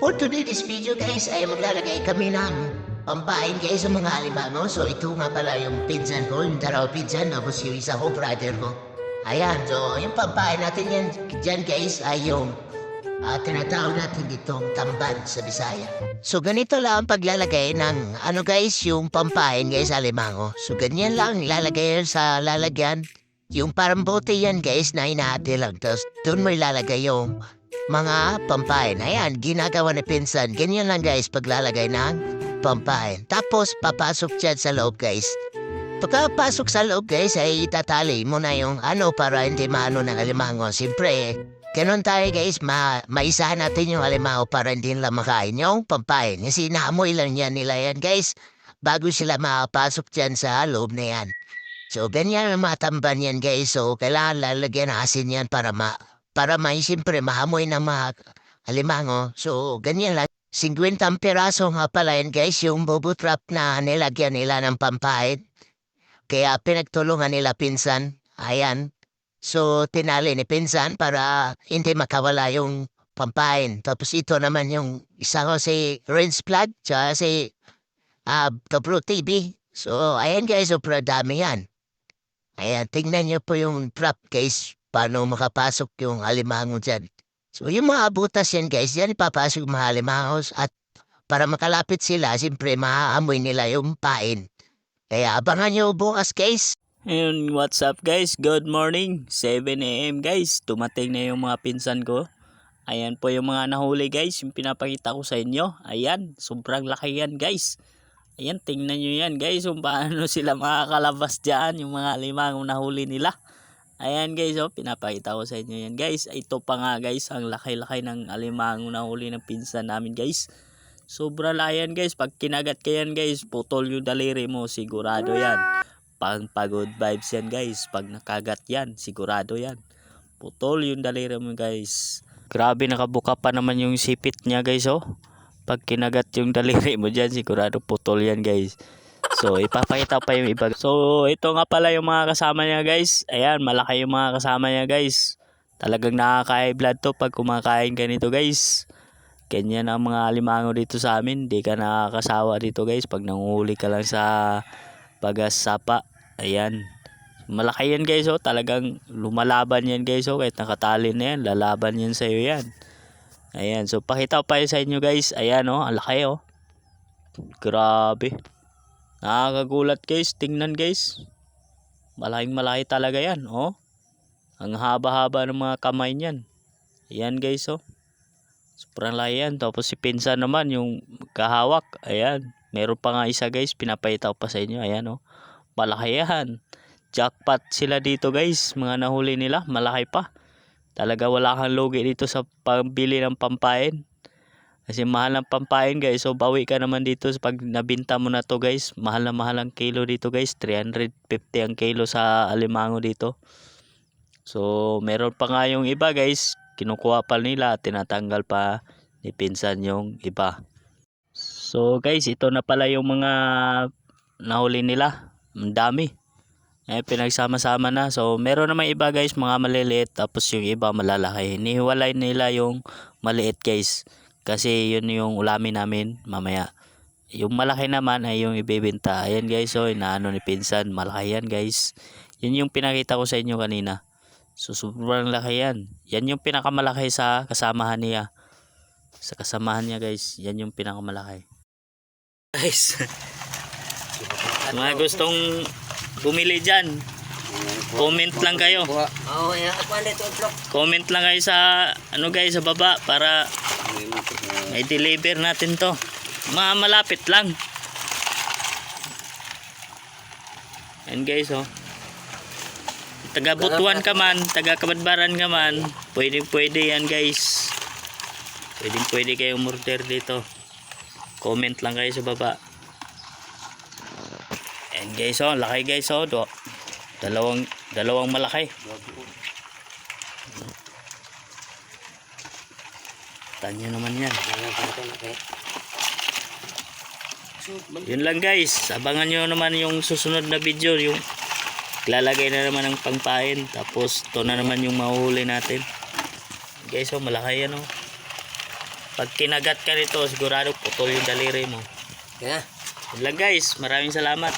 For today's video guys ay maglalagay kami ng pampain guys sa mga alimango. So ito nga pala yung pinsan ko, yung daraw pinsan, tapos yung isa ko, brother ko. Ayan, so yung pampain natin yan dyan guys ay yung ah, tinatawag natin ditong tamban sa Bisaya. So ganito lang ang paglalagay ng ano guys, yung pampain guys alimango. So ganyan lang ilalagay sa lalagyan. Yung parang bote yan guys na inahati lang. Tapos doon mo ilalagay yung mga pampain. Ayan, ginagawa ni Pinsan. Ganyan lang guys, paglalagay ng pampain. Tapos, papasok dyan sa loob guys. Pagkapasok sa loob guys, ay itatali mo na yung ano para hindi maano ng alimango. Siyempre, ganun tayo guys, ma maisahan natin yung alimango para hindi nila makain yung pampain. Kasi naamoy lang yan nila yan guys, bago sila makapasok dyan sa loob na yan. So, ganyan ang mga tamban yan guys. So, kailangan lalagyan asin yan para ma para may siyempre mahamoy ng mga alimango. So, ganyan lang. 50 piraso nga pala yan guys, yung bobo trap na nilagyan nila ng pampahid. Kaya pinagtulungan nila pinsan. Ayan. So, tinali ni pinsan para hindi makawala yung pampain. Tapos ito naman yung isa ko si Rinse Plug, tsaka si uh, Topro TV. So, ayan guys, sobrang dami yan. Ayan, tingnan niyo po yung trap guys, paano makapasok yung alimango dyan. So, yung mga butas yan guys, yan ipapasok mga alimangos at para makalapit sila, siyempre maaamoy nila yung pain. Kaya abangan nyo bukas guys. Ayun, what's up guys? Good morning. 7am guys. Tumating na yung mga pinsan ko. Ayan po yung mga nahuli guys. Yung pinapakita ko sa inyo. Ayan, sobrang laki yan guys. Ayan, tingnan nyo yan guys. Kung paano sila makakalabas dyan. Yung mga limang nahuli nila. Ayan guys, oh, pinapakita ko sa inyo yan guys. Ito pa nga guys, ang laki-laki ng alimang nahuli ng pinsan namin guys. Sobra layan guys. Pag kinagat ka yan guys, putol yung daliri mo. Sigurado yan. Pang pagod vibes yan guys. Pag nakagat yan, sigurado yan. Putol yung daliri mo guys. Grabe nakabuka pa naman yung sipit niya guys oh. Pag kinagat yung daliri mo dyan, sigurado putol yan guys. So, ipapakita pa yung iba. So, ito nga pala yung mga kasama niya guys. Ayan, malaki yung mga kasama niya guys. Talagang nakaka blood to pag kumakain ka nito guys. Ganyan ang mga alimango dito sa amin. Hindi ka nakakasawa dito guys. Pag nanguhuli ka lang sa pagasapa. Ayan. Malaki yan guys oh. Talagang lumalaban yan guys oh. Kahit nakatali na yan. Lalaban yan sa'yo yan. Ayan. So pakita pa yun sa inyo guys. Ayan oh. Ang laki oh. Grabe. Nakakagulat guys. Tingnan guys. Malaking malaki talaga yan oh. Ang haba-haba ng mga kamay niyan. Ayan guys oh. Sobrang laki yan. Tapos si Pinsa naman yung kahawak. Ayan. Meron pa nga isa guys. Pinapayita ko pa sa inyo. Ayan oh. Malaki yan. Jackpot sila dito guys. Mga nahuli nila. Malaki pa. Talaga wala kang lugi dito sa pambili ng pampain. Kasi mahal ng pampain guys. So bawi ka naman dito pag nabinta mo na to guys. Mahal na mahal ang kilo dito guys. 350 ang kilo sa alimango dito. So meron pa nga yung iba guys. Kinukuha pa nila. Tinatanggal pa ni pinsan yung iba. So guys ito na pala yung mga nahuli nila. Ang dami. Eh, pinagsama-sama na. So, meron naman iba guys, mga maliliit. Tapos yung iba malalaki. Nihiwalay nila yung maliit guys. Kasi yun yung ulamin namin mamaya. Yung malaki naman ay yung ibebenta. Ayan guys, so inaano ni Pinsan. Malaki yan guys. Yun yung pinakita ko sa inyo kanina. So, sobrang laki yan. Yan yung pinakamalaki sa kasamahan niya. Sa kasamahan niya guys. Yan yung pinakamalaki. Guys. mga gustong bumili dyan. Comment lang kayo. Oh. Comment lang kayo sa ano guys sa baba para may deliver natin to. Mga malapit lang. Yan guys oh. Taga Butuan ka man, taga Kabadbaran ka man, pwede pwede yan guys. Pwede pwede kayong order dito. Comment lang kayo sa baba. Yan guys oh, laki guys oh. Do, dalawang dalawang malaki. Tanyo naman yan. Yun lang guys. Abangan nyo naman yung susunod na video. Yung lalagay na naman ng pangpain. Tapos to na naman yung mahuhuli natin. Guys oh malaki yan oh. Pag kinagat ka nito, sigurado putol yung daliri mo. Na. Yun lang guys, maraming salamat.